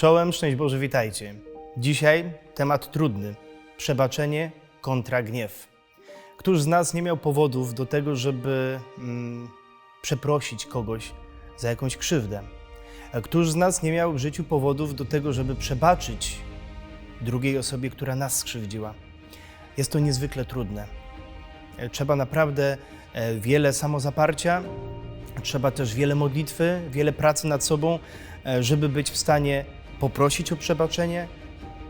Czołem, szczęść Boże, witajcie. Dzisiaj temat trudny. Przebaczenie kontra gniew. Któż z nas nie miał powodów do tego, żeby mm, przeprosić kogoś za jakąś krzywdę? Któż z nas nie miał w życiu powodów do tego, żeby przebaczyć drugiej osobie, która nas skrzywdziła? Jest to niezwykle trudne. E, Trzeba naprawdę e, wiele samozaparcia, trzeba też wiele modlitwy, wiele pracy nad sobą, e, żeby być w stanie poprosić o przebaczenie,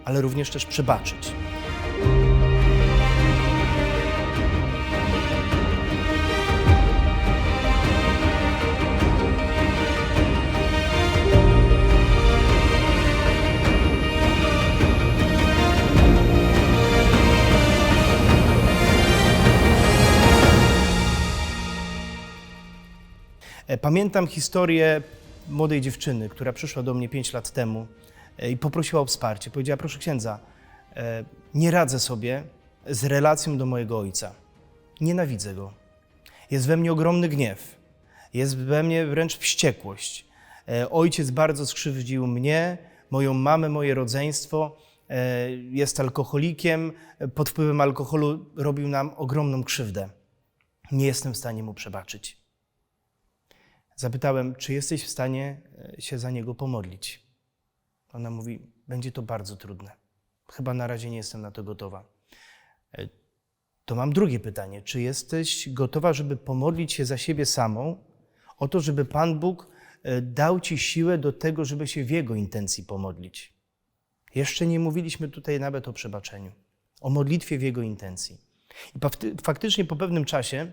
ale również też przebaczyć. E, Pamiętam historię młodej dziewczyny, która przyszła do mnie 5 lat temu e, i poprosiła o wsparcie. Powiedziała: Proszę księdza, e, nie radzę sobie z relacją do mojego ojca. Nienawidzę go. Jest we mnie ogromny gniew. Jest we mnie wręcz wściekłość. E, Ojciec bardzo skrzywdził mnie, moją mamę, moje rodzeństwo. Jest alkoholikiem, pod wpływem alkoholu robił nam ogromną krzywdę. Nie jestem w stanie mu przebaczyć. Zapytałem, czy jesteś w stanie e, się za niego pomodlić. Ona mówi, będzie to bardzo trudne. Chyba na razie nie jestem na to gotowa. E, To mam drugie pytanie. Czy jesteś gotowa, żeby pomodlić się za siebie samą, o to, żeby Pan Bóg e, dał ci siłę do tego, żeby się w Jego intencji pomodlić? Jeszcze nie mówiliśmy tutaj nawet o przebaczeniu, o modlitwie w Jego intencji. I fakty- faktycznie po pewnym czasie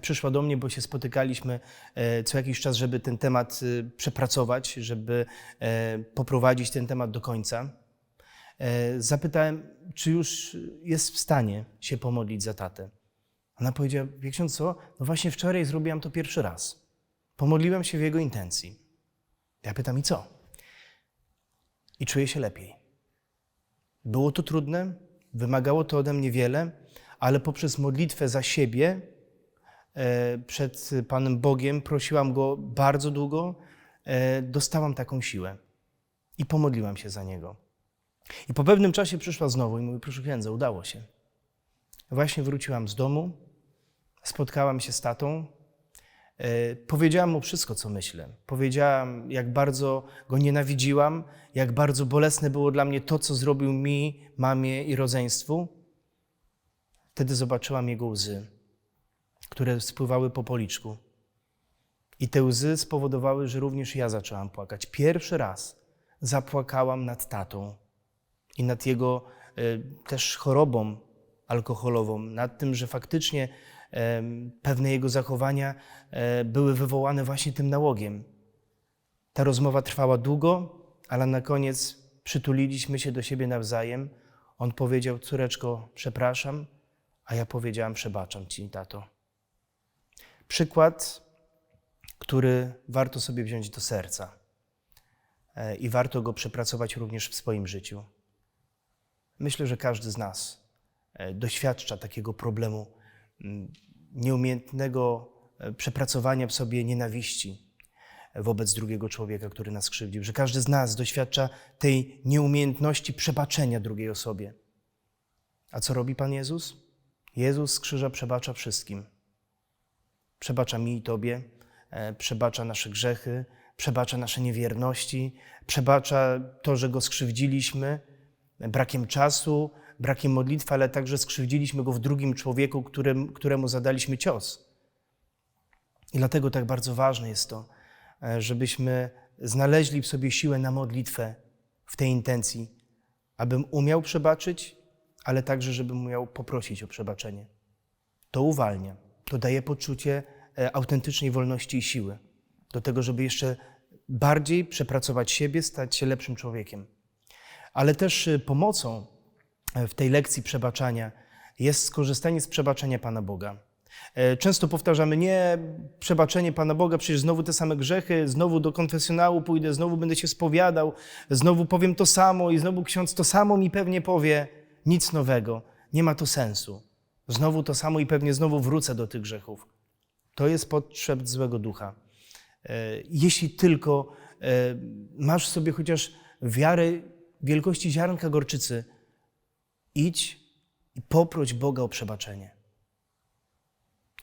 przyszła do mnie, bo się spotykaliśmy e, co jakiś czas, żeby ten temat e, przepracować, żeby e, poprowadzić ten temat do końca. Zapytałem, czy już jest w stanie się pomodlić za tatę. Ona powiedziała, wie ksiądz co, no właśnie wczoraj zrobiłam to pierwszy raz. Pomodliłam się w jego intencji. Ja pytam, i co? I czuję się lepiej. Było to trudne, wymagało to ode mnie wiele, ale poprzez modlitwę za siebie przed Panem Bogiem, prosiłam Go bardzo długo, e, dostałam taką siłę i pomodliłam się za Niego. I po pewnym czasie przyszła znowu i mówi, proszę księdza, udało się. Właśnie wróciłam z domu, spotkałam się z tatą, e, powiedziałam mu wszystko, co myślę. Powiedziałam, jak bardzo go nienawidziłam, jak bardzo bolesne było dla mnie to, co zrobił mi, mamie i rodzeństwu. Wtedy zobaczyłam jego łzy które spływały po policzku. I te łzy spowodowały, że również ja zaczęłam płakać. Pierwszy raz zapłakałam nad tatą i nad jego e, też chorobą alkoholową, nad tym, że faktycznie e, pewne jego zachowania e, były wywołane właśnie tym nałogiem. Ta rozmowa trwała długo, ale na koniec przytuliliśmy się do siebie nawzajem. On powiedział: Córeczko, przepraszam, a ja powiedziałam: Przebaczam ci, tato. Przykład, który warto sobie wziąć do serca e, i warto go przepracować również w swoim życiu. Myślę, że każdy z nas e, doświadcza takiego problemu nieumiejętnego e, przepracowania w sobie nienawiści wobec drugiego człowieka, który nas krzywdził, że każdy z nas doświadcza tej nieumiejętności przebaczenia drugiej osobie. A co robi Pan Jezus? Jezus z krzyża przebacza wszystkim. Przebacza mi i Tobie, e, przebacza nasze grzechy, przebacza nasze niewierności, przebacza to, że Go skrzywdziliśmy brakiem czasu, brakiem modlitwy, ale także skrzywdziliśmy Go w drugim człowieku, którym, któremu zadaliśmy cios. I dlatego tak bardzo ważne jest to, e, żebyśmy znaleźli w sobie siłę na modlitwę w tej intencji, abym umiał przebaczyć, ale także, żebym umiał poprosić o przebaczenie. To uwalnia to daje poczucie e, autentycznej wolności i siły do tego, żeby jeszcze bardziej przepracować siebie, stać się lepszym człowiekiem. Ale też e, pomocą e, w tej lekcji przebaczania jest skorzystanie z przebaczenia Pana Boga. Często powtarzamy, nie, przebaczenie Pana Boga, przecież znowu te same grzechy, znowu do konfesjonału pójdę, znowu będę się spowiadał, znowu powiem to samo i znowu ksiądz to samo mi pewnie powie. Nic nowego, nie ma to sensu. Znowu to samo i pewnie znowu wrócę do tych grzechów. To jest potrzeb złego ducha. E, Jeśli tylko e, masz sobie chociaż wiary wielkości ziarnka gorczycy, idź i poproś Boga o przebaczenie.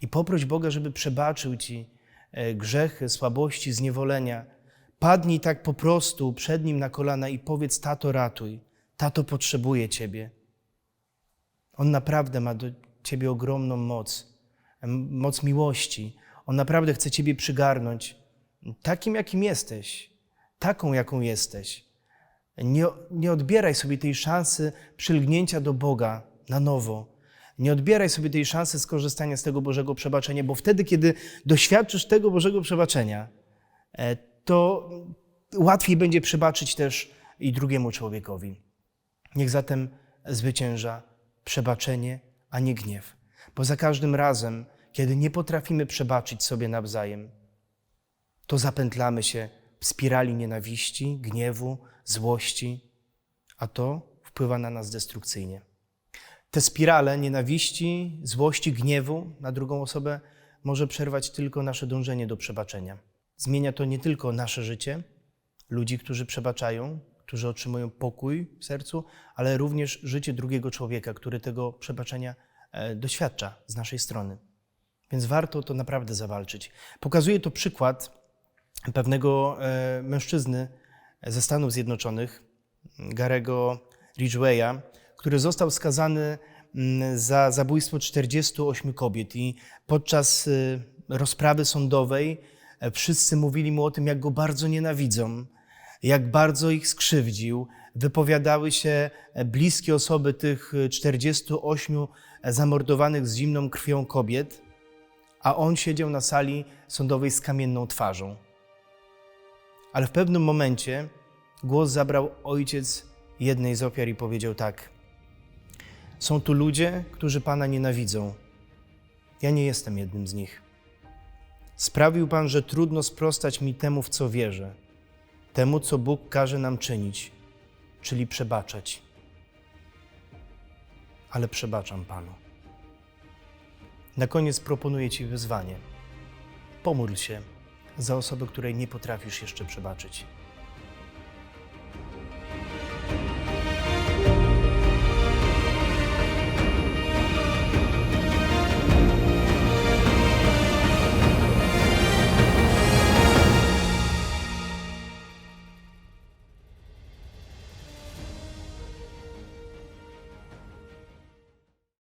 I poproś Boga, żeby przebaczył ci e, grzechy, słabości, zniewolenia. Padnij tak po prostu przed Nim na kolana i powiedz: Tato, ratuj. Tato potrzebuje Ciebie. On naprawdę ma do Ciebie ogromną moc, moc miłości. On naprawdę chce Ciebie przygarnąć takim, jakim jesteś, taką, jaką jesteś. Nie, nie odbieraj sobie tej szansy przylgnięcia do Boga na nowo. Nie odbieraj sobie tej szansy skorzystania z tego Bożego przebaczenia, bo wtedy, kiedy doświadczysz tego Bożego przebaczenia, e, to łatwiej będzie przebaczyć też i drugiemu człowiekowi. Niech zatem zwycięża przebaczenie, a nie gniew. Bo za każdym razem, kiedy nie potrafimy przebaczyć sobie nawzajem, to zapętlamy się w spirali nienawiści, gniewu, złości, a to wpływa na nas destrukcyjnie. Te spirale nienawiści, złości, gniewu na drugą osobę może przerwać tylko nasze dążenie do przebaczenia. Zmienia to nie tylko nasze życie, ludzi, którzy przebaczają, którzy otrzymują pokój w sercu, ale również życie drugiego człowieka, który tego przebaczenia doświadcza z naszej strony. Więc warto to naprawdę zawalczyć. Pokazuje to przykład pewnego e, mężczyzny ze Stanów Zjednoczonych, Garego Ridgwaya, który został skazany mm, za zabójstwo 48 kobiet i podczas y, rozprawy sądowej e, wszyscy mówili mu o tym, jak go bardzo nienawidzą, jak bardzo ich skrzywdził. Wypowiadały się e, bliskie osoby tych y, 48 zamordowanych z zimną krwią kobiet, a on siedział na sali sądowej z kamienną twarzą. Ale w pewnym momencie głos zabrał ojciec jednej z ofiar i powiedział tak: Są tu ludzie, którzy Pana nienawidzą. Ja nie jestem jednym z nich. Sprawił Pan, że trudno sprostać mi temu, w co wierzę, temu, co Bóg każe nam czynić, czyli przebaczać. Ale przebaczam Panu. Na koniec proponuję Ci wyzwanie. Pomódl się za osobę, której nie potrafisz jeszcze przebaczyć.